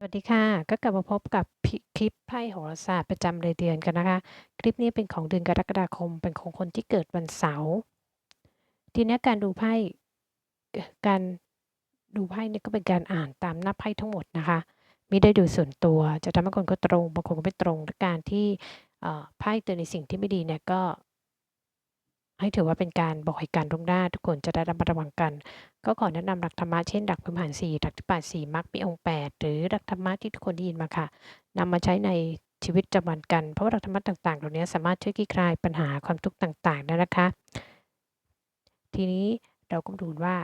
สวัสดีค่ะ ก็กลับมาพบกับคลิปไพ่โหราศาสตร์ประจำรายเดือนกันนะคะ คลิปนี้เป็นของเดือนกรกฎาคม เป็นของคนที่เกิดวันเสาร์ทีนี้การดูไพ่การดูไพ่เนี่ยก็เป็นการอ่านตามหน้าไพ่ทั้งหมดนะคะไม่ได้ดูส่วนตัวจะทำให้คนก็ตรงบางคนก็ไม่ตรงและการที่ไพ่เตือนในสิ่งที่ไม่ดีเนี่ยก็ ให้ถือว่าเป็นการบอกเหตุการณ์ล่วงหน้า ทุกคนจะได้ระมัดระวังกัน ก็ขอแนะนำหลักธรรมะเช่นหลักพื้นฐาน4หลักที่8 4มรรคมีองค์8หรือหลักธรรมะที่ทุกคนได้ยินมาค่ะนำมาใช้ในชีวิตประจำวันกัน เพราะว่าหลักธรรมะต่างๆ เหล่านี้สามารถช่วยคลี่คลายปัญหาความทุกข์ต่างๆได้นะคะ ทีนี้เราก็มาดูว่า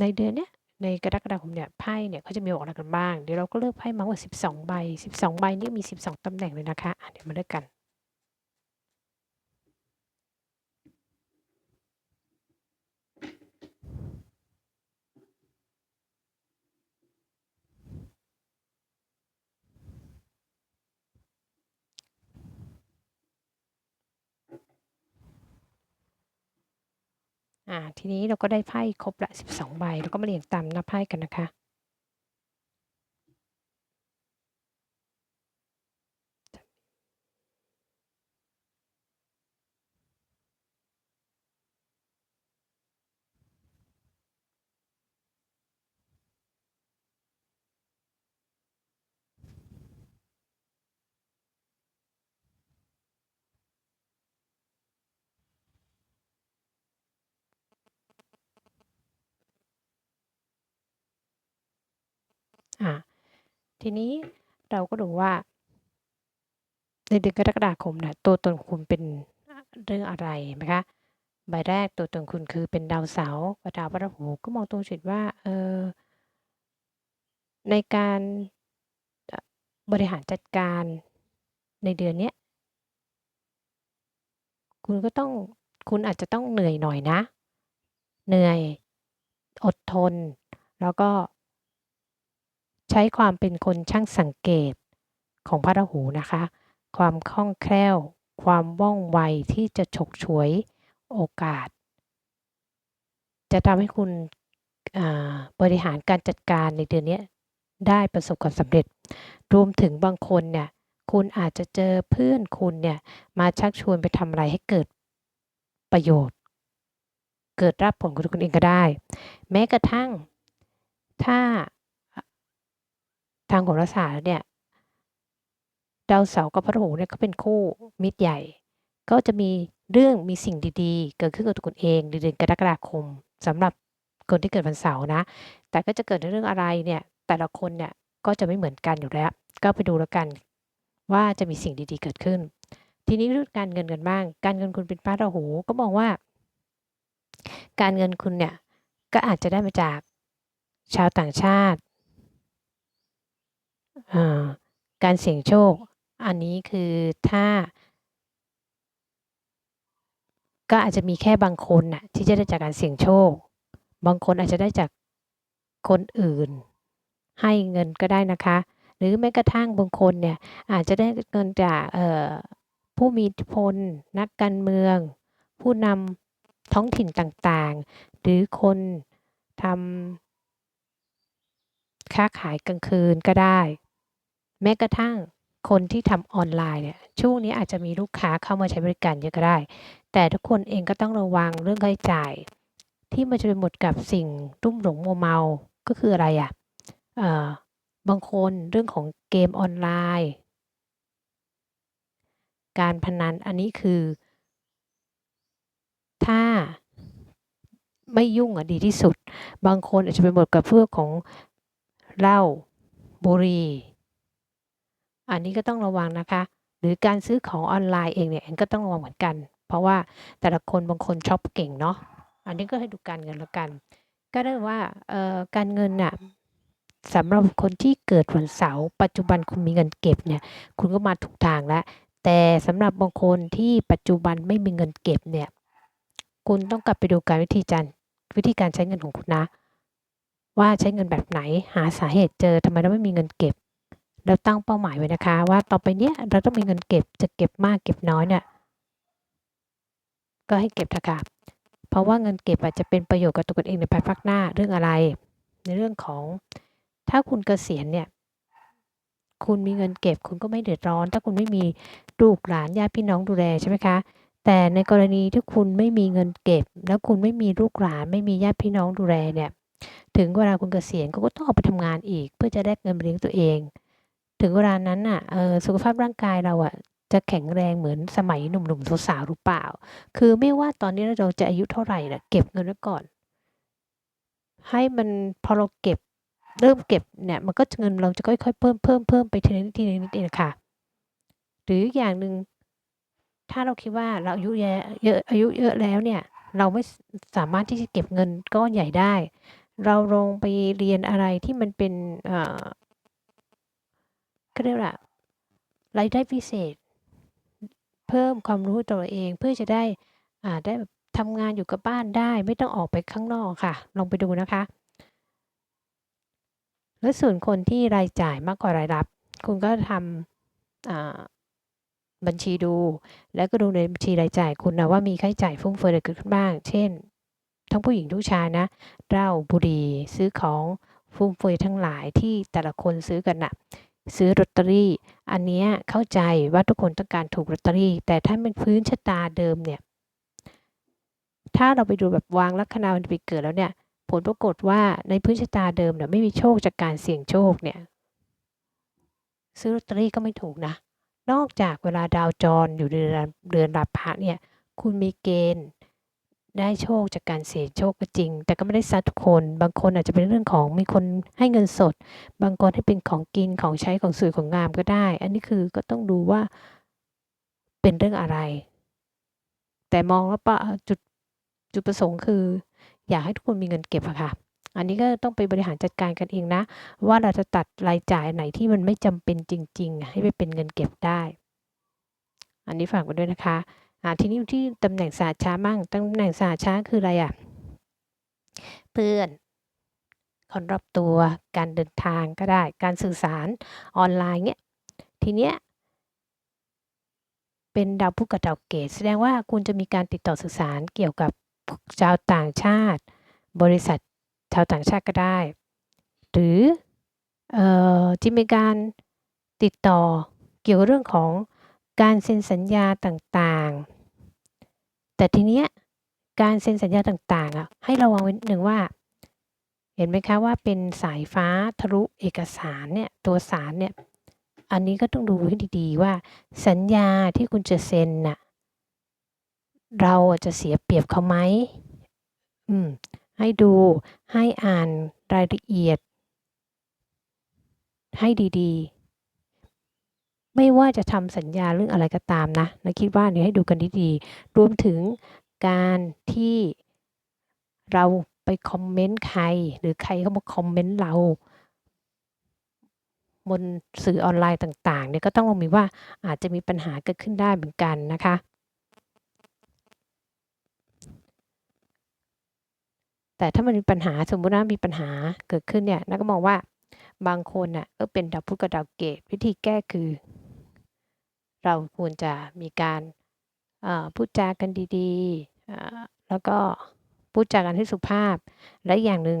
ในเดือนเนี้ยในกรกฎาคมเนี่ยไพ่เนี่ยเขาจะมีออกอะไรกันบ้าง เดี๋ยวเราก็เลือกไพ่มาว่า12 ใบ 12 ใบนี่มี 12ตำแหน่งเลยนะคะอะเดี๋ยวมาเลือกกัน อ่าทีนี้เราก็ได้ไพ่ครบละ 12 ใบ แล้วก็มาเรียงตามหน้าไพ่กันนะคะ อ่า ทีนี้เราก็ดูว่า ในเดือนกรกฎาคมเนี่ยตัวตนคุณเป็นเรื่องอะไรนะคะใบแรกตัวตนคุณคือเป็นดาวเสาร์กับดาวพฤหัสก็มองตรงจุดว่าเออในการบริหารจัดการในเดือนนี้คุณก็ต้องคุณอาจจะต้องเหนื่อยหน่อยนะ เหนื่อยอดทน แล้วก็ ใช้ความเป็นคนช่างสังเกตของพระราหูนะคะ ความคล่องแคล่ว ความว่องไวที่จะฉกฉวยโอกาส จะทำให้คุณบริหารการจัดการในเดือนนี้ได้ประสบความสำเร็จ รวมถึงบางคนเนี่ย คุณอาจจะเจอเพื่อนคุณเนี่ยมาชักชวนไปทำอะไรให้เกิดประโยชน์ เกิดรับผลกับคุณเองก็ได้ แม้กระทั่งถ้า ทางโหราศาสตร์เนี่ยดาวเสาร์กับพระราหูเนี่ยก็เป็นคู่มิตรใหญ่ ก็จะมีเรื่องมีสิ่งดีๆ เกิดขึ้นกับตัวคุณเองเดือนกรกฎาคมสำหรับคนที่เกิดวันเสาร์นะ แต่ก็จะเกิดในเรื่องอะไรเนี่ยแต่ละคนเนี่ยก็จะไม่เหมือนกันอยู่แล้ว ก็ไปดูแล้วกัน ว่าจะมีสิ่งดีๆเกิดขึ้น ทีนี้เรื่องการเงินกันบ้าง การเงินคุณเป็นพระราหูก็มองว่า การเงินคุณเนี่ยก็อาจจะได้มาจากชาวต่างชาติ การเสี่ยงโชค อันนี้คือถ้า ก็อาจจะมีแค่บางคนน่ะที่จะได้จากการเสี่ยงโชค บางคนอาจจะได้จากคนอื่น ให้เงินก็ได้นะคะ หรือแม้กระทั่งบางคนเนี่ยอาจจะได้เงินจากผู้มีอิทธิพล นักการเมือง ผู้นำท้องถิ่นต่างๆ หรือคนทำค้าขายกลางคืนก็ได้ แม้กระทั่งคนที่ทำออนไลน์เนี่ยช่วงนี้อาจจะมีลูกค้าเข้ามาใช้บริการเยอะก็ได้ แต่ทุกคนเองก็ต้องระวังเรื่องค่าใช้จ่าย ที่มันจะไปหมดกับสิ่งรุ่มหลงมัวเมาก็คืออะไรอะ่ะบางคนเรื่องของเกมออนไลน์ การพนันอันนี้คือ ถ้าไม่ยุ่งอะดีที่สุด บางคนอาจจะไปหมดกับเพื่อของเหล้าบุหรี่ อันนี้ก็ต้องระวังนะคะ หรือการซื้อของออนไลน์เองเนี่ยแอนก็ต้องระวังเหมือนกัน เพราะว่าแต่ละคนบางคนช็อปเก่งเนาะอันนี้ก็ให้ดูการเงินแล้วกัน ก็ได้ว่าการเงินน่ะสำหรับคนที่เกิดวันเสาร์ปัจจุบันคุณมีเงินเก็บเนี่ย คุณก็มาถูกทางแล้ว แต่สำหรับบางคนที่ปัจจุบันไม่มีเงินเก็บเนี่ย คุณต้องกลับไปดูการวิธีการวิธีการใช้เงินของคุณนะ ว่าใช้เงินแบบไหนหาสาเหตุเจอทำไมเราไม่มีเงินเก็บ เราตั้งเป้าหมายไว้นะคะ ว่าต่อไปเนี้ยเราต้องมีเงินเก็บจะเก็บมากเก็บน้อยเนี่ยก็ให้เก็บนะคะเพราะว่าเงินเก็บอาจจะเป็นประโยชน์กับตัวคุณเองในภายภาคหน้าเรื่องอะไร ในเรื่องของถ้าคุณเกษียณเนี่ยคุณมีเงินเก็บคุณก็ไม่เดือดร้อน ถ้าคุณไม่มีลูกหลานญาติพี่น้องดูแลใช่ไหมคะแต่ในกรณีที่คุณไม่มีเงินเก็บ แล้วคุณไม่มีลูกหลานไม่มีญาติพี่น้องดูแลเนี่ย ถึงเวลาคุณเกษียณก็ต้องออกไปทำงานอีก เพื่อจะได้เงินเลี้ยงตัวเอง ถึงเวลานั้นน่ะเออสุขภาพร่างกายเราอะจะแข็งแรงเหมือนสมัยหนุ่มๆสาวๆหรือเปล่า คือไม่ว่าตอนนี้เราจะอายุเท่าไหรน่ะเก็บเงินไว้ก่อน ให้มันพอเราเก็บเริ่มเก็บเนี่ยมันก็เงินเราจะค่อยๆเพิ่มๆๆไปทีละนิดทีละนิดเองค่ะ หรืออย่างหนึ่งถ้าเราคิดว่าเราอายุแยเยอะอายุเยอะแล้วเนี่ย เราไม่สามารถที่จะเก็บเงินก้อนใหญ่ได้ เราลงไปเรียนอะไรที่มันเป็น เอ่อเขาเรียกว่ารายได้พิเศษ เพิ่มความรู้ตัวเองเพื่อจะได้อ่าได้ทำงานอยู่กับบ้านได้ ไม่ต้องออกไปข้างนอกค่ะ ลองไปดูนะคะ แล้วส่วนคนที่รายจ่ายมากกว่ารายรับ คุณก็ทำบัญชีดู แล้วก็ดูในบัญชีรายจ่ายคุณนะว่ามีค่าใช้จ่ายฟุ่มเฟือยอะไรเกิดขึ้นบ้าง เช่น ทั้งผู้หญิงทุกชายนะเหล้าบุหรี่ซื้อของฟุ่มเฟือยทั้งหลายที่แต่ละคนซื้อกันน่ะ ซื้อลอตเตอรี่ อันนี้เข้าใจว่าทุกคนต้องการถูกลอตเตอรี่ แต่ถ้าเป็นพื้นชะตาเดิมเนี่ย ถ้าเราไปดูแบบวางลัคนาวันปีเกิดแล้วเนี่ย ผลปรากฏว่าในพื้นชะตาเดิมเนี่ยไม่มีโชคจากการเสี่ยงโชคเนี่ย ซื้อลอตเตอรี่ก็ไม่ถูกนะ นอกจากเวลาดาวจรอยู่เรือนเรือนรับพระเนี่ย คุณมีเกณฑ์ ได้โชคจากการเสี่ยงโชคก็จริง แต่ก็ไม่ได้เสียทุกคน บางคนอาจจะเป็นเรื่องของมีคนให้เงินสด บางคนให้เป็นของกินของใช้ของสวยของงามก็ได้ อันนี้คือก็ต้องดูว่าเป็นเรื่องอะไร แต่มองว่าปะจุดจุดประสงค์คือ อยากให้ทุกคนมีเงินเก็บอะค่ะ อันนี้ก็ต้องไปบริหารจัดการกันเองนะ ว่าเราจะตัดรายจ่ายไหนที่มันไม่จำเป็นจริง ๆ ให้ไปเป็นเงินเก็บได้ อันนี้ฝากไว้ด้วยนะคะ ทีนี้ที่ตำแหน่งสหชามั่งตำแหน่งสหชาคืออะไรอะ?เพื่อนคนรอบตัว การเดินทางก็ได้ การสื่อสารออนไลน์เงี้ย ทีเนี้ยเป็นดาวพุธกับดาวเกตแสดงว่าคุณจะมีการติดต่อสื่อสารเกี่ยวกับชาวต่างชาติ บริษัทชาวต่างชาติก็ได้ หรืออ่อจะมีการติดต่อเกี่ยวกับเรื่องของการเซ็นสัญญาต่างๆ แต่ทีเนี้ยการเซ็นสัญญาต่างๆอะให้ระวังไว้หนึ่งว่า เห็นไหมคะว่าเป็นสายฟ้าทะลุเอกสารเนี่ยตัวสารเนี่ยอันนี้ก็ต้องดูให้ดีๆว่า สัญญาที่คุณจะเซ็นน่ะเราจะเสียเปรียบเขาไหม?อืมให้ดูให้อ่านรายละเอียด ให้ดีๆ ไม่ว่าจะทำสัญญาเรื่องอะไรก็ตามนะเราคิดว่าเนี่ยวให้ดูกันดีๆรวมถึงการที่เราไปคอมเมนต์ใคร หรือใครเข้ามาคอมเมนต์เราบนสื่อออนไลน์ต่างๆเนี่ยก็ต้องมีว่าอาจจะมีปัญหาเกิดขึ้นได้เหมือนกันนะคะ แต่ถ้ามันมีปัญหาสมมุติว่ามีปัญหาเกิดขึ้นเนี่ยเราก็มองว่าบางคนน่ะก็เป็นดาวพุธกับดาวเกตวิธีแก้คือ เราควรจะมีการพูดจากันดีๆ แล้วก็พูดจากันให้สุภาพ และอย่างหนึ่ง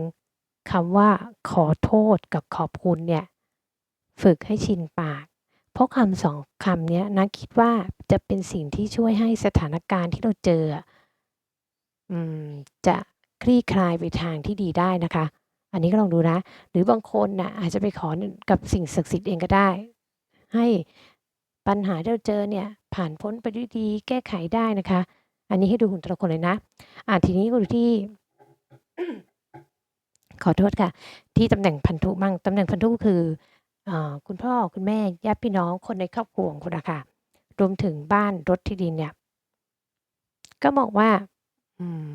คำว่าขอโทษกับขอบคุณเนี่ยฝึกให้ชินปาก เพราะคำ2คำนี้นะคิดว่าจะเป็นสิ่งที่ช่วยให้สถานการณ์ที่เราเจออืมจะคลี่คลายไปทางที่ดีได้นะคะ อันนี้ก็ลองดูนะ หรือบางคนน่ะอาจจะไปขอกับสิ่งศักดิ์สิทธิ์เองก็ได้ ให้ ปัญหาที่เราเจอเนี่ยผ่านพ้นไปด้วยดีแก้ไขได้นะคะ อันนี้ให้ดูของแต่ละคนเลยนะ อ่าทีนี้มาดูที่ ขอโทษค่ะ ที่ตำแหน่งพันธุมั่งตำแหน่งพันธุคืออคุณพ่อคุณแม่ญาติพี่น้องคนในครอบครัวของคุณอะค่ะรวมถึงบ้านรถที่ดินเนี่ย ก็มองว่า อืม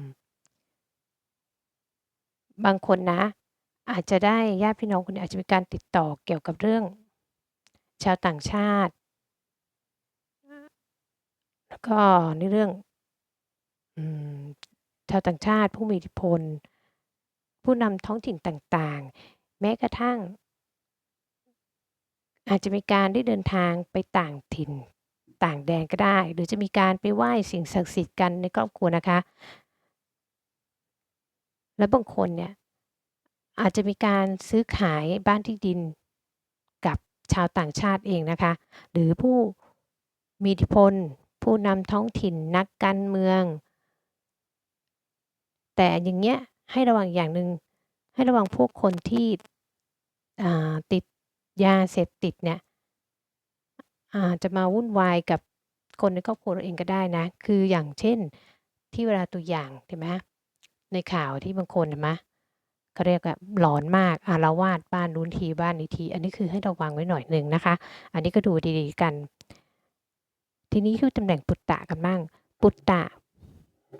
บางคนนะ อาจจะได้ญาติพี่น้องคุณอาจจะมีการติดต่อเกี่ยวกับเรื่อง ชาวต่างชาติ แล้วก็ในเรื่องอืมชาวต่างชาติ ผู้มีอิทธิพล ผู้นำท้องถิ่นต่างๆ แม้กระทั่ง อาจจะมีการได้เดินทางไปต่างถิ่นต่างแดนก็ได้ หรือจะมีการไปไหว้สิ่งศักดิ์สิทธิ์กันในครอบครัวนะคะ แล้วบางคนเนี่ยอาจจะมีการซื้อขายบ้านที่ดินกับชาวต่างชาติเองนะคะ หรือผู้มีอิทธิพล ผู้นำท้องถิ่นนักการเมือง แต่อย่างเงี้ยให้ระวังอย่างหนึ่งให้ระวังพวกคนที่ติดยาเสพติดเนี่ยอาจะมาวุ่นวายกับคนในครอบครัวเราเองก็ได้นะ คืออย่างเช่นที่เวลาตัวอย่างเห็นไหมในข่าวที่บางคนเห็นไหมเขาเรียกว่าหลอนมากอาละวาดบ้านนู้นทีบ้านนี้ที อันนี้คือให้ระวังไว้หน่อยหนึ่งนะคะ อันนี้ก็ดูดีๆกัน ทีนี้คือตำแหน่งปุตตะกันบ้าง ปุตตะ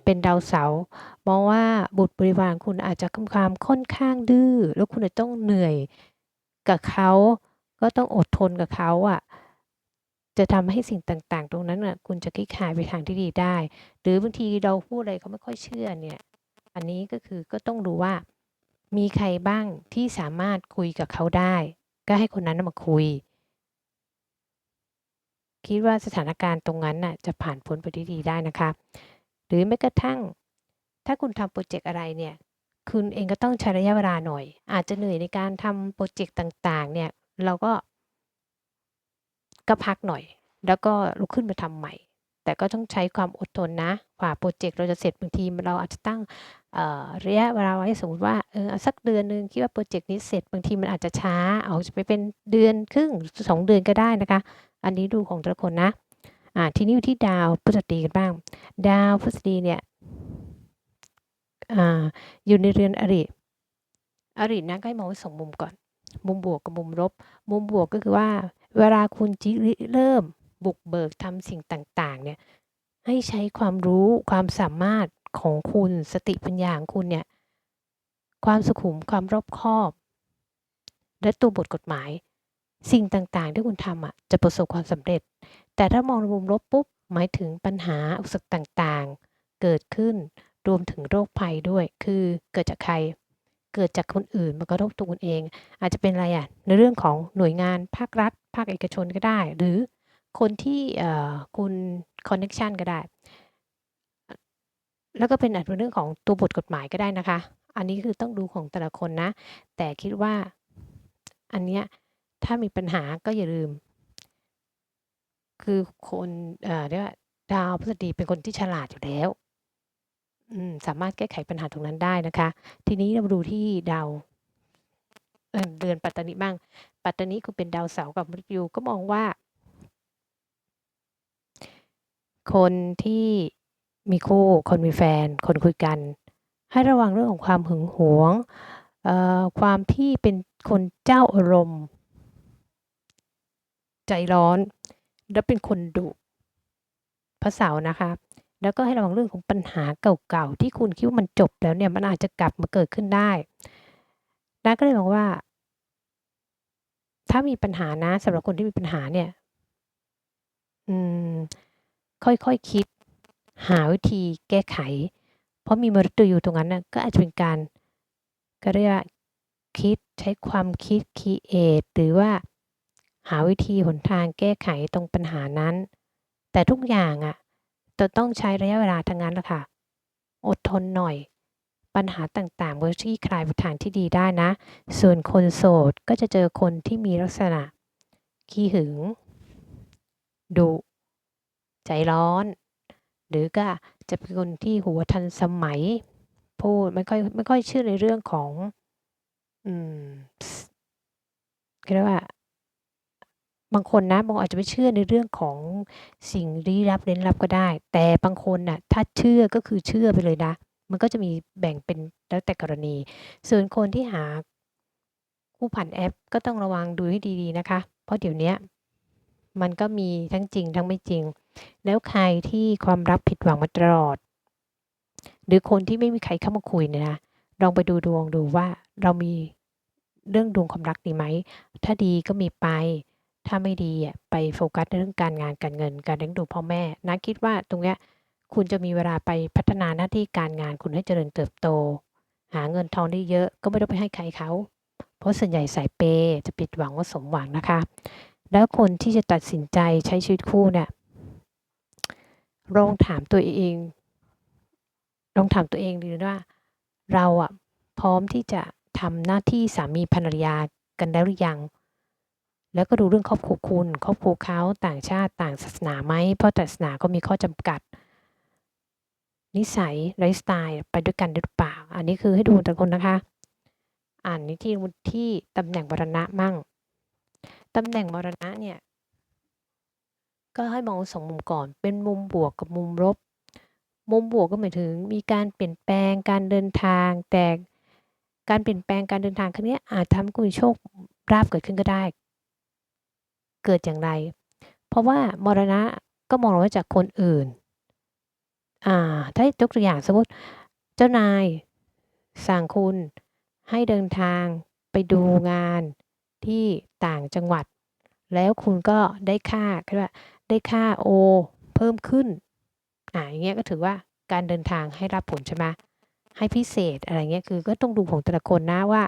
เป็นดาวเสาร์มองว่าบุตรบริวารคุณอาจจะมีความค่อนข้างดื้อ แล้วคุณจะต้องเหนื่อยกับเขา ก็ต้องอดทนกับเขาอะ จะทำให้สิ่งต่างๆ ตรงนั้นน่ะ คุณจะคลิกหายไปทางที่ดีได้ หรือบางทีเราพูดอะไรเขาไม่ค่อยเชื่อเนี่ย อันนี้ก็คือก็ต้องดูว่า มีใครบ้างที่สามารถคุยกับเขาได้ ก็ให้คนนั้นมาคุย คิดว่าสถานการณ์ตรงนั้นน่ะจะผ่านพ้นไปได้ดีได้นะคะ หรือแม้กระทั่ง ถ้าคุณทำโปรเจกต์อะไรเนี่ยคุณเองก็ต้องใช้ระยะเวลาหน่อย อาจจะเหนื่อยในการทำโปรเจกต์ต่างๆ เนี่ยเราก็ก็พักหน่อย แล้วก็ลุกขึ้นมาทำใหม่ แต่ก็ต้องใช้ความอดทนนะกว่าโปรเจกต์เราจะเสร็จบางทีเราอาจจะตั้งระยะเวลาไว้สมมติว่าเออสักเดือนหนึ่งคิดว่าโปรเจกต์นี้เสร็จบางทีมันอาจจะช้า เอาไปเป็นเดือนครึ่งสองเดือนก็ได้นะคะ อันนี้ดูของแต่ละคนนะอ่าทีนี้อยู่ที่ดาวพฤษฎีกันบ้าง ดาวพฤษฎีเนี่ยอ่าอยู่ในเรือนอริอรินะก็ให้มองสองมุมก่อน มุมบวกกับมุมลบ มุมบวกก็คือว่า เวลาคุณจิริเริ่มบุกเบิกทำสิ่งต่างๆเนี่ยให้ใช้ความรู้ความสามารถของคุณสติปัญญาของคุณเนี่ยความสุขุมความรอบคอบ และตัวบทกฎหมาย สิ่งต่างๆ ที่คุณทำอะจะประสบความสำเร็จ แต่ถ้ามองในมุมลบปุ๊บ หมายถึงปัญหาอุปสรรคต่างๆ เกิดขึ้นรวมถึงโรคภัยด้วย คือเกิดจากใคร เกิดจากคนอื่นมันก็รบตัวคุณเอง อาจจะเป็นอะไรอะในเรื่องของหน่วยงานภาครัฐ ภาคเอกชนก็ได้ หรือคนที่คุณคอนเน็ชันก็ได้ แล้วก็เป็นอาจเป็นเรื่องของตัวบทกฎหมายก็ได้นะคะ อันนี้คือต้องดูของแต่ละคนนะ แต่คิดว่าอันเนี้ย ถ้ามีปัญหาก็อย่าลืม คือคนเอ่อเรียกว่าดาวพฤษฎีเป็นคนที่ฉลาดอยู่แล้วอืมสามารถแก้ไขปัญหาตรงนั้นได้นะคะ ทีนี้เรามาดูที่ดาวเอ่อเดือนปัตตานีบ้าง ปัตตานีคือเป็นดาวเสาร์กับมฤตยูก็มองว่า คนที่มีคู่คนมีแฟน คนคุยกัน ให้ระวังเรื่องของความหึงหวงความที่เป็นคนเจ้าอารมณ์ ใจร้อน และเป็นคนดุพระเสาร์นะคะ แล้วก็ให้ระวังเรื่องของปัญหาเก่าๆ ที่คุณคิดว่ามันจบแล้วเนี่ย มันอาจจะกลับมาเกิดขึ้นได้นะก็เลยบอกว่า ถ้ามีปัญหานะสำหรับคนที่มีปัญหาเนี่ย อืม ค่อยๆคคิด หาวิธีแก้ไข เพราะมีมฤตยูตรงนั้นนะก็อาจจะเป็นการก็เรียกว่าคิดใช้ความคิดคิดเอทหรือว่า หาวิธีหนทางแก้ไขตรงปัญหานั้น แต่ทุกอย่างอะ่ะจะต้องใช้ระยะเวลาทั้งนั้นละค่ะ อดทนหน่อย ปัญหาต่างๆเมื่อที่คลายไปทางที่ดีได้นะ ส่วนคนโสดก็จะเจอคนที่มีลักษณะ ขี้หึง ดุ ใจร้อน หรือก็จะเป็นคนที่หัวทันสมัย พูดไม่ค่อยไม่ค่อยเชื่อในเรื่องของ อืมเรียกว่า บางคนนะบางอาจจะไม่เชื่อในเรื่องของสิ่งลี้ลับเร้นลับก็ได้ แต่บางคนน่ะถ้าเชื่อก็คือเชื่อไปเลยนะ มันก็จะมีแบ่งเป็นแล้วแต่กรณี ส่วนคนที่หาคู่ผ่านแอปก็ต้องระวังดูให้ดีๆนะคะ เพราะเดี๋ยวนี้มันก็มีทั้งจริงทั้งไม่จริง แล้วใครที่ความรักผิดหวังมาตลอด หรือคนที่ไม่มีใครเข้ามาคุยเนี่ยนะลองไปดูดวงดูว่าเรามีเรื่องดวงความรักดีไหม ถ้าดีก็มีไป ถ้าไม่ดีอะไปโฟกัสเรื่องการงานการเงิน การเลี้ยงดูพ่อแม่นะคิดว่าตรงเนี้ยคุณจะมีเวลาไปพัฒนาหน้าที่การงานคุณให้เจริญเติบโต หาเงินทองได้เยอะก็ไม่ต้องไปให้ใครเขา เพราะส่วนใหญ่สายเปจะปิดหวังว่าสมหวังนะคะ แล้วคนที่จะตัดสินใจใช้ชีวิตคู่เนี่ยลองถามตัวเองลองถามตัวเองดูว่า เราอะพร้อมที่จะทำหน้าที่สามีภรรยากันแล้วหรือยัง แล้วก็ดูเรื่องครอบครัวคุณ ครอบครัวเขาต่างชาติต่างศาสนาไหมเพราะศาสนาก็มีข้อจำกัด นิสัยไลฟ์สไตล์ไปด้วยกันหรือเปล่า อันนี้คือให้ดูแต่คนนะคะ อ่านนี้ที่ที่ตำแหน่งมรณะมั่งตำแหน่งมรณะเนี่ย ก็ให้มองสองมุมก่อน เป็นมุมบวกกับมุมลบ มุมบวกก็หมายถึงมีการเปลี่ยนแปลงการเดินทาง แต่การเปลี่ยนแปลงการเดินทางครั้งนี้อาจทำให้คุณโชคราบเกิดขึ้นก็ได้ เกิดอย่างไร เพราะว่ามรณะก็มองว่าจากคนอื่น อ่า ถ้ายกตัวอย่างสมมติเจ้านายสั่งคุณให้เดินทางไปดูงานที่ต่างจังหวัด แล้วคุณก็ได้ค่าคือว่าได้ค่าโอเพิ่มขึ้น อ่าอย่างเงี้ยก็ถือว่าการเดินทางให้รับผลใช่ไหมให้พิเศษอะไรเงี้ยคือก็ต้องดูของแต่ละคนนะว่า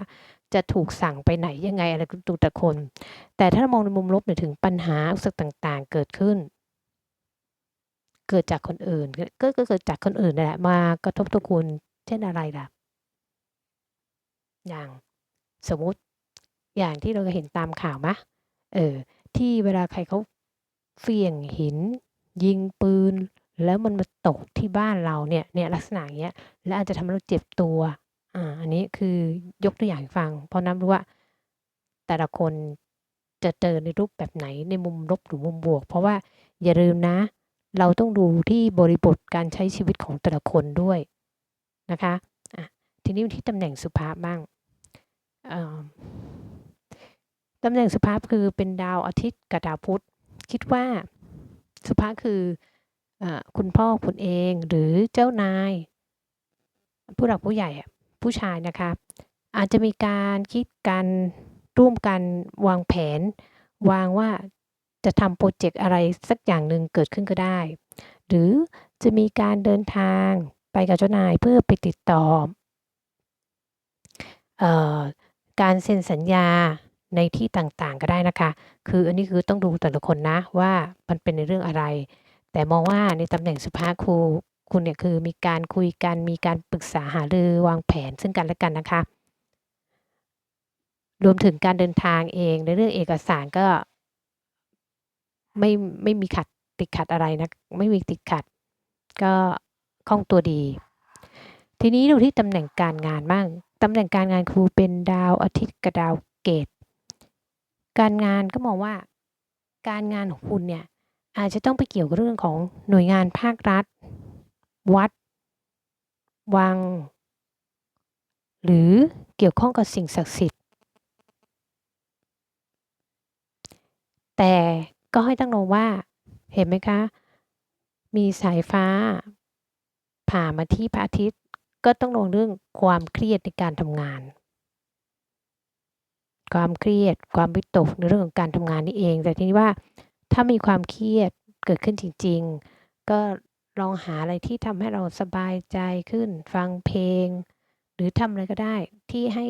จะถูกสั่งไปไหนยังไงอะไรก็ดูแต่คน แต่ถ้ามองในมุมลบเนี่ยถึงปัญหาอุปสรรคต่าง ๆ เกิดขึ้น เกิดจากคนอื่น ก็เกิดจากคนอื่นแหละมากระทบตัวคุณ เช่นอะไรล่ะ อย่างสมมุติอย่างที่เราเห็นตามข่าวมะ เออ ที่เวลาใครเขาเฟียงหิน ยิงปืน แล้วมันมาตกที่บ้านเราเนี่ย เนี่ยลักษณะเนี้ย แล้วอาจจะทำให้เราเจ็บตัว อ่า อันนี้คือยกตัวอย่างฟัง เพราะน้ำรู้ว่า แต่ละคนจะเจอในรูปแบบไหนในมุมลบหรือมุมบวก เพราะว่าอย่าลืมนะ เราต้องดูที่บริบทการใช้ชีวิตของแต่ละคนด้วยนะคะอะทีนี้ที่ตำแหน่งสุภาพบ้างตำแหน่งสุภาพคือเป็นดาวอาทิตย์กับดาวพุธ คิดว่าสุภาพคืออคุณพ่อคุณเองหรือเจ้านาย ผู้หลักผู้ใหญ่ ผู้ชายนะคะ อาจจะมีการคิดกันร่วมกันวางแผน วางว่าจะทำโปรเจกต์อะไรสักอย่างหนึ่งเกิดขึ้นก็ได้ หรือจะมีการเดินทางไปกับเจ้านายเพื่อไปติดต่ออการเซ็นสัญญาในที่ต่างๆก็ได้นะคะ คืออันนี้คือต้องดูแต่ละคนนะว่ามันเป็นในเรื่องอะไร แต่มองว่าในตำแหน่งสุภาพครู คุณเนี่ยคือมีการคุยกันมีการปรึกษาหารือวางแผนซึ่งกันและกันนะคะ รวมถึงการเดินทางเองในเรื่องเอกสารก็ไม่ไม่มีขัดติดขัดอะไรนะไม่มีติดขัด ก็คล่องตัวดี ทีนี้ดูที่ตำแหน่งการงานบ้างตำแหน่งการงานครูเป็นดาวอาทิตย์กับดาวเกต การงานก็มองว่า การงานของคุณเนี่ยอาจจะต้องไปเกี่ยวกับเรื่องของหน่วยงานภาครัฐ วัด วัง หรือเกี่ยวข้องกับสิ่งศักดิ์สิทธิ์ แต่ก็ให้ตั้งโนว่าเห็นไหมคะ มีสายฟ้า ผ่ามาที่พระอาทิตย์ ก็ต้องลงเรื่องความเครียดในการทำงาน ความเครียดความวิตกในเรื่องของการทำงานนี่เอง แต่ทีนี้ว่าถ้ามีความเครียดเกิดขึ้นจริง ๆ ก็ ลองหาอะไรที่ทำให้เราสบายใจขึ้น ฟังเพลง หรือทำอะไรก็ได้ที่ให้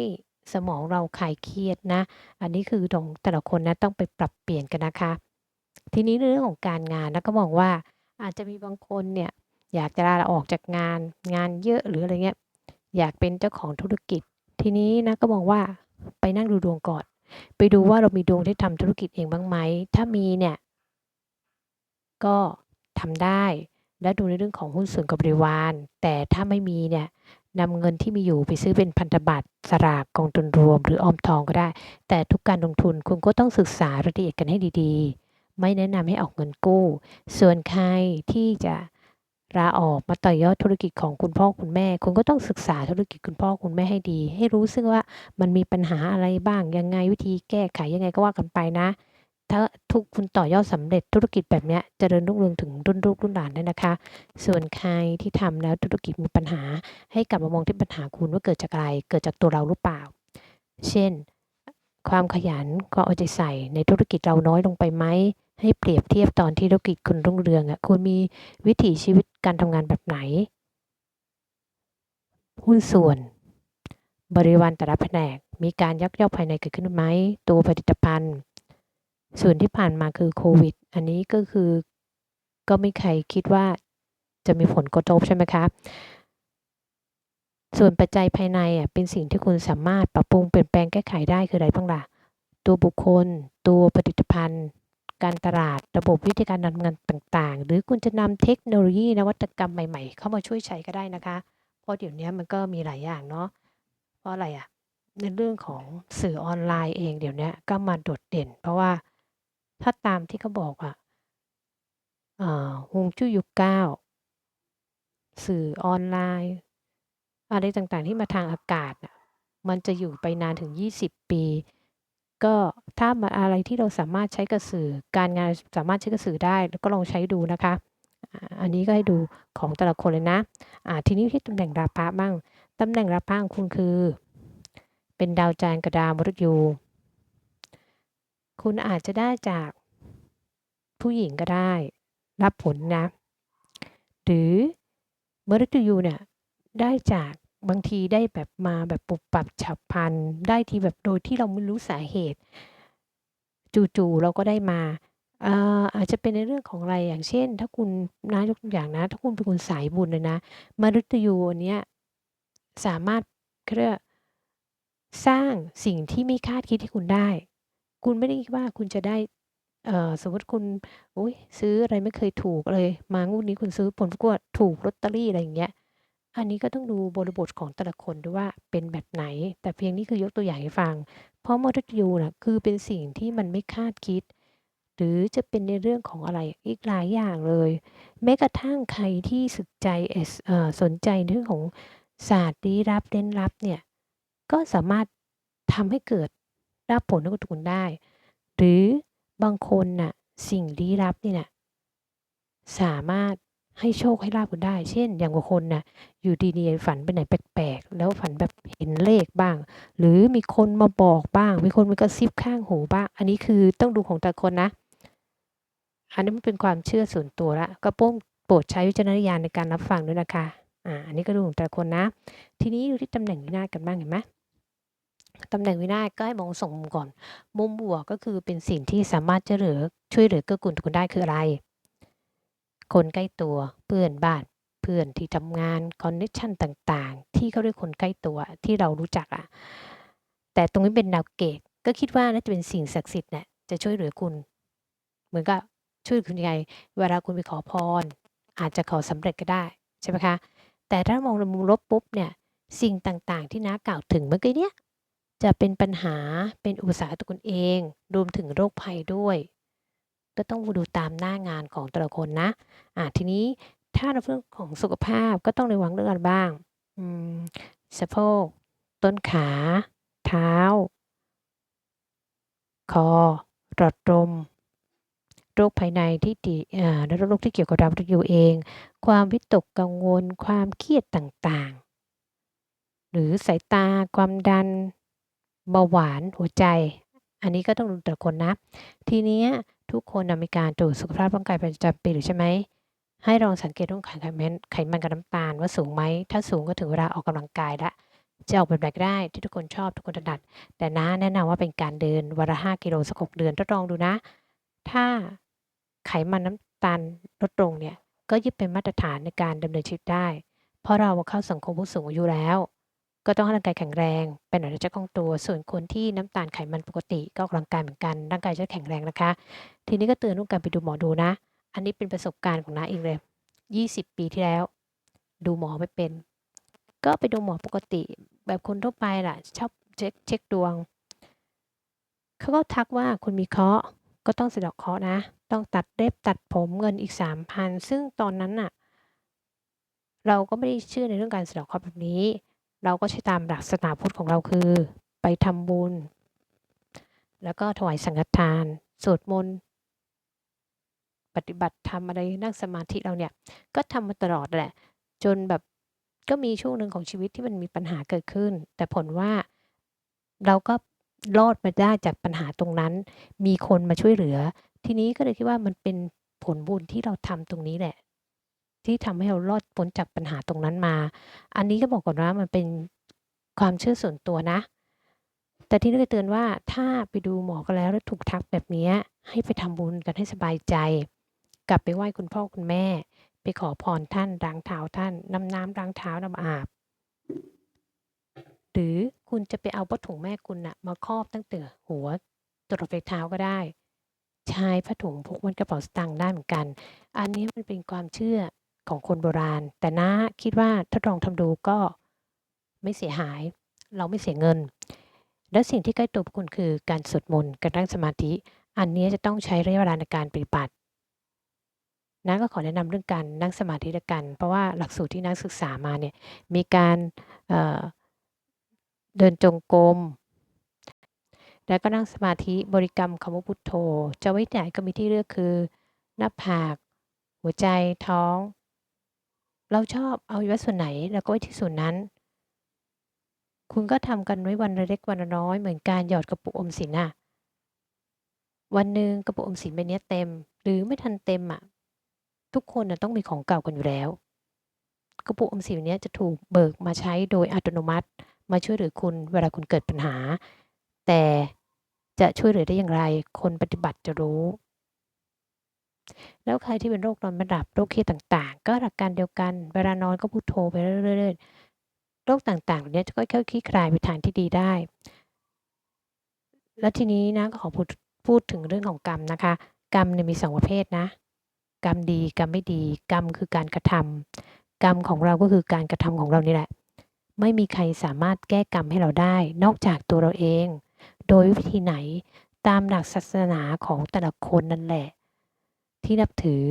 สมองเราคลายเครียดนะ อันนี้คือของแต่ละคนนะต้องไปปรับเปลี่ยนกันนะคะ ทีนี้เรื่องของการงานนะก็มองว่าอาจจะมีบางคนเนี่ยอยากจะลาออกจากงานงานเยอะหรืออะไรเงี้ยอยากเป็นเจ้าของธุรกิจ ทีนี้นะก็มองว่าไปนั่งดูดวงก่อน ไปดูว่าเรามีดวงที่ทำธุรกิจเองบ้างไหมถ้ามีเนี่ยก็ทำได้ และดูในเรื่องของหุ้นส่วนกับบริวาร แต่ถ้าไม่มีเนี่ยนำเงินที่มีอยู่ไปซื้อเป็นพันธบัตรสลากกองทุนรวม หรือออมทองก็ได้ แต่ทุกการลงทุนคุณก็ต้องศึกษารายละเอียดกันให้ดีๆ ไม่แนะนำให้ออกเงินกู้ ส่วนใครที่จะลาออกมาต่อยอดธุรกิจของคุณพ่อคุณแม่ คุณก็ต้องศึกษาธุรกิจคุณพ่อคุณแม่ให้ดี ให้รู้ซึ่งว่ามันมีปัญหาอะไรบ้างยังไงวิธีแก้ไขยังไงก็ว่ากันไปนะ ถ้าทุกคุณต่อยอดสำเร็จธุรกิจแบบนี้จเจริญรุ่งเรืองถึงรุ่นลูกรุ่นหลานได้นะคะ ส่วนใครที่ทำแล้วธุรกิจมีปัญหา ให้กลับมามองที่ปัญหาคุณว่าเกิดจากอะไร เกิดจากตัวเราหรือเปล่า เช่น ความขยันก็เอาใจใส่ในธุรกิจเราน้อยลงไปไหมให้เปรียบเทียบตอนที่ธุรกิจคุณรุ่งเรืองอะคุณมีวิถีชีวิตการทำงานแบบไหนหุ้นส่วน บริวารแต่ละแผนก มีการยักยอกภายในเกิดขึ้นไหมตัวผลิตภัณฑ์ ส่วนที่ผ่านมาคือโควิด อันนี้ก็คือก็ไม่ใครคิดว่าจะมีผลกระทบใช่ไหมคะ ส่วนปัจจัยภายในอะเป็นสิ่งที่คุณสามารถปรับปรุงเปลี่ยนแปลงแก้ไขได้คืออะไรบ้างล่ะ ตัวบุคคล ตัวผลิตภัณฑ์ การตลาด ระบบวิธีการดำเนินงานต่างๆ หรือคุณจะนำเทคโนโลยีนวัตกรรมใหม่ๆ เข้ามาช่วยใช้ก็ได้นะคะ เพราะเดี๋ยวนี้มันก็มีหลายอย่างเนาะ เพราะอะไรอะในเรื่องของสื่อออนไลน์เองเดี๋ยวนี้ก็มาโดดเด่น เพราะว่า ถ้าตามที่เขาบอกอะอ่าฮวงจุ้ยยุค9สื่อออนไลน์ อะไรต่างๆที่มาทางอากาศมันจะอยู่ไปนานถึง 20 ปี ก็ถ้ามาอะไรที่เราสามารถใช้กับสื่อการงานสามารถใช้กับสื่อได้ก็ลองใช้ดูนะคะ อันนี้ก็ให้ดูของแต่ละคนเลยนะอ่าทีนี้ที่ตำแหน่งราพะบ้างตำแหน่งราพะของคุณคือ เป็นดาวจันทร์กับดาวมฤตยู คุณอาจจะได้จากผู้หญิงก็ได้ รับผลนะ หรือมฤตยูเนี่ยได้จากบางทีได้แบบมาแบบปุบปับฉับพลันได้ทีแบบโดยที่เราไม่รู้สาเหตุ จู่ๆเราก็ได้มาอาอาจจะเป็นในเรื่องของอะไรอย่างเช่น ถ้าคุณนะยกตัวอย่างนะ ถ้าคุณเป็นคนสายบุญเลยนะมฤตยูอันเนี้ยสามารถเขาเรียกสร้างสิ่งที่ไม่คาดคิดให้คุณได้ คุณไม่ได้คิดว่าคุณจะได้เสมมติคุณอุ๊ยซื้ออะไรไม่เคยถูกเลย มางวดนี้คุณซื้อผลปรากฏว่าถูกลอตเตอรี่อะไรอย่างเงี้ย อันนี้ก็ต้องดูบริบทของแต่ละคนด้วยว่าเป็นแบบไหน แต่เพียงนี้คือยกตัวอย่างให้ฟัง เพราะมฤตยูน่ะคือเป็นสิ่งที่มันไม่คาดคิด หรือจะเป็นในเรื่องของอะไรอีกหลายอย่างเลย แม้กระทั่งใครที่สึกใจเอสเอ่อสนใจในเรื่องของศาสตร์ลี้ลับเร้นลับเนี่ยก็สามารถทำให้เกิด รับผลให้กับคุณได้ หรือบางคนน่ะสิ่งลี้ลับนี่น่ะสามารถให้โชคให้ลาภคุณได้ เช่น อย่างบางคนน่ะอยู่ดีๆฝันไปไหนแปลกๆ แล้วฝันแบบเห็นเลขบ้าง หรือมีคนมาบอกบ้าง มีคนมากระซิบข้างหูบ้าง อันนี้คือต้องดูของแต่คนนะ อันนี้มันเป็นความเชื่อส่วนตัวแล้วก็โป้งโปรดใช้วิจารณญาณในการรับฟังด้วยนะคะ อ่า อันนี้ก็ดูของแต่คนนะ ทีนี้ดูที่ตำแหน่งวินาศกันบ้างเห็นไหม ตำแหน่งวินาศก็ให้มอง2มุมก่อน มุมบวกก็คือเป็นสิ่งที่สามารถจะเหลือช่วยเหลือเกื้อกูลคุณได้คืออะไร คนใกล้ตัวเพื่อนบ้านเพื่อนที่ทำงานคอนเน็กชันต่างๆ ที่เขาเรียกคนใกล้ตัวที่เรารู้จักอะแต่ตรงนี้เป็นดาวเกตก็คิดว่าน่าจะเป็นสิ่งศักดิ์สิทธิ์เนี่ยจะช่วยเหลือคุณ เหมือนกับช่วยคุณยังไง เวลาคุณไปขอพร อาจจะขอสำเร็จก็ได้ใช่ไหมคะแต่ถ้ามองในมุมลบปุ๊บเนี่ยสิ่งต่างๆ ที่น้ากล่าวถึงเมื่อกี้เนี้ย จะเป็นปัญหาเป็นอุปสรรคกับตัวคุณเอง รวมถึงโรคภัยด้วย ก็ต้องดูตามหน้างานของแต่ละคนนะอ่าทีนี้ถ้าในเรื่องของสุขภาพก็ต้องระวังเรื่องอะไรบ้างอืมสะโพก ต้นขา เท้า คอหลอดลมโรคภายในที่ติอ่าและโรคที่เกี่ยวกับดาวมฤตยูเอง ความวิตกกังวล ความเครียดต่างๆ หรือสายตา ความดัน เบาหวานหัวใจ อันนี้ก็ต้องดูแต่คนนะ ทีนี้ทุกคนมีการตรวจสุขภาพร่างกายประจำปีอยู่ใช่ไหมให้ลองสังเกตเรื่องไขมันไขมันกับน้ำตาลว่าสูงไหม ถ้าสูงก็ถึงเวลาออกกำลังกายล้วจะออกแบบไหนก็ได้ที่ทุกคนชอบทุกคนถนัด แต่น้าแนะนำว่าเป็นการเดินวันละ5กิโลสัก6เดือนทดลองดูนะ ถ้าไขมันน้ำตาลลดลงเนี่ย ก็ยึดเป็นมาตรฐานในการดำเนินชีวิตได้ เพราะเราเข้าสังคมผู้สูงอายุแล้ว ก็ต้องให้ร่างกายแข็งแรงเป็นอาณาจักรของตัว ส่วนคนที่น้ำตาลไขมันปกติก็ออกกำลังกายเหมือนกันร่างกายจะแข็งแรงนะคะ ทีนี้ก็เตือนเรื่องการไปดูหมอดูนะ อันนี้เป็นประสบการณ์ของน้าเองเลย20 ปีที่แล้ว ดูหมอไม่เป็น ก็ไปดูหมอปกติ แบบคนทั่วไปแหละชอบเช็กเช็กดวงเขาก็ทักว่าคุณมีเคราะห์ก็ต้องสะดาะเคราะห์นะ ต้องตัดเล็บตัดผมเงินอีก3,000ซึ่งตอนนั้นน่ะ เราก็ไม่ได้เชื่อในเรื่องการสะดาะเคราะห์แบบนี้ เราก็ใช้ตามหลักศาสนาพุทธของเราคือ ไปทำบุญ แล้วก็ถวายสังฆทาน สวดมนต์ปฏิบัติธรรมอะไรนั่งสมาธิเราเนี่ย ก็ทำมาตลอดแหละ จนแบบก็มีช่วงหนึ่งของชีวิตที่มันมีปัญหาเกิดขึ้น แต่ผลว่าเราก็รอดมาได้จากปัญหาตรงนั้น มีคนมาช่วยเหลือ ทีนี้ก็เลยคิดว่ามันเป็นผลบุญที่เราทำตรงนี้แหละ ที่ทำให้เรารอดพ้นจากปัญหาตรงนั้นมา อันนี้ก็บอกก่อนว่ามันเป็นความเชื่อส่วนตัวนะ แต่ที่นี่ก็เตือนว่าถ้าไปดูหมอกันแล้วแล้วถูกทักแบบนี้ให้ไปทำบุญกันให้สบายใจ กลับไปไหว้คุณพ่อคุณแม่ ไปขอพรท่านล้างเท้าท่านนำน้ำล้างเท้าน้ำอาบ หรือคุณจะไปเอาผ้าถุงแม่คุณน่ะมาครอบตั้งแต่หัวตรวจรอยเท้าก็ได้ใช้ผ้าถุงพกไว้กระเป๋าสตางค์ได้เหมือนกัน อันนี้มันเป็นความเชื่อ ของคนโบราณ แต่น้าคิดว่าทดลองทำดูก็ไม่เสียหาย เราไม่เสียเงิน และสิ่งที่ใกล้ตัวพวกคุณคือการสวดมนต์การนั่งสมาธิ อันนี้จะต้องใช้ระยะเวลาในการปฏิบัติน้าก็ขอแนะนำเรื่องการนั่งสมาธิละกัน เพราะว่าหลักสูตรที่นักศึกษามาเนี่ยมีการเเดินจงกรมแล้วก็นั่งสมาธิบริกรรมคำว่าพุทโธ จะไว้ไหนก็มีที่เลือกคือ หน้าผาก หัวใจท้อง เราชอบเอาอยู่ว่าส่วนไหนแล้วก็ไว้ที่ส่วนนั้น คุณก็ทำกันไว้วันละเล็กวันละน้อยเหมือนการหยอดกระปุกอมสินน่ะวันหนึ่งกระปุกอมสินใบนี้เต็ม หรือไม่ทันเต็มอะทุกคนนะต้องมีของเก่ากันอยู่แล้ว กระปุกอมสินเนี้ยจะถูกเบิกมาใช้โดยอัตโนมัติ มาช่วยเหลือคุณเวลาคุณเกิดปัญหา แต่จะช่วยเหลือได้อย่างไร คนปฏิบัติจะรู้ แล้วใครที่เป็นโรคนอนไม่หลับโรคเครียดต่างๆ ก็หลักการเดียวกัน เวลานอนก็พุโทไปเรื่อยๆโรคต่างๆเหล่านี้จะค่อยๆคลี่คลายไปทางที่ดีได้ แล้วทีนี้นะก็ขอพูดพูดถึงเรื่องของกรรมนะคะ กรรมเนี่ยมีสองประเภทนะ กรรมดีกรรมไม่ดี กรรมคือการกระทำกรรมของเราก็คือการกระทำของเรานี่แหละ ไม่มีใครสามารถแก้กรรมให้เราได้ นอกจากตัวเราเอง โดยวิธีไหนตามหลักศาสนาของแต่ละคนนั่นแหละ ที่นับถือ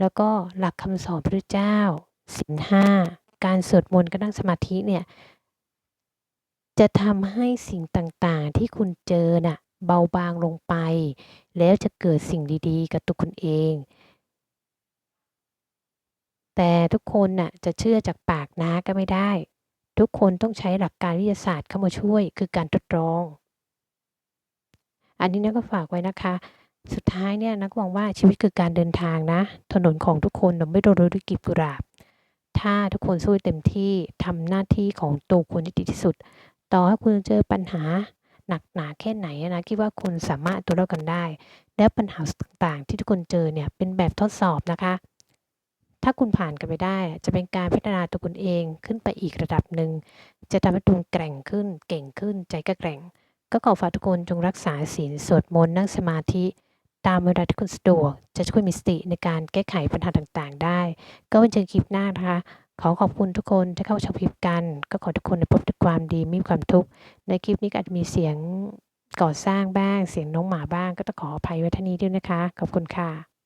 แล้วก็หลักคำสอนพระเจ้าศีลห้าการสวดมนต์การนั่งสมาธิเนี่ยจะทำให้สิ่งต่างๆที่คุณเจอน่ะเบาบางลงไป แล้วจะเกิดสิ่งดีๆ กับตัวคุณเอง แต่ทุกคนน่ะจะเชื่อจากปากน้าก็ไม่ได้ ทุกคนต้องใช้หลักการวิทยาศาสตร์เข้ามาช่วยคือการทดลอง อันนี้นักก็ฝากไว้นะคะ สุดท้ายเนี่ยนักมองว่าชีวิตคือการเดินทางนะ ถนนของทุกคนเราไม่โดนรถด้วยกีบกุหลาบ ถ้าทุกคนสู้เต็มที่ทำหน้าที่ของตัวคุณให้ดีที่สุด ต่อให้คุณเจอปัญหาหนักหนาแค่ไหนนะคิดว่าคุณสามารถตัวรอดกันได้ และปัญหาต่างๆ ที่ทุกคนเจอเนี่ยเป็นแบบทดสอบนะคะ ถ้าคุณผ่านกันไปได้จะเป็นการพัฒนาตัวคุณเองขึ้นไปอีกระดับหนึ่งจะทำให้คุณแกร่งขึ้น เก่งขึ้นใจก็แกร่ง ก็ขอฝากทุกคนจงรักษาศีลสวดมนต์นั่งสมาธิ ตามเวลาที่คุณสะดวก จะช่วยมีสติในการแก้ไขปัญหาต่างๆ ได้ ก็เป็นเจอคลิปหน้านะคะ ขอขอบคุณทุกคนที่เข้าชมคลิปกัน ก็ขอทุกคนได้พบแต่ความดีม่มีความทุกข์ในคลิปนี้อาจจะมีเสียงก่อสร้างบ้าง เสียงน้องหมาบ้าง ก็ต้องขออภัยไว้ท่านี้ด้วยนะคะ ขอบคุณค่ะ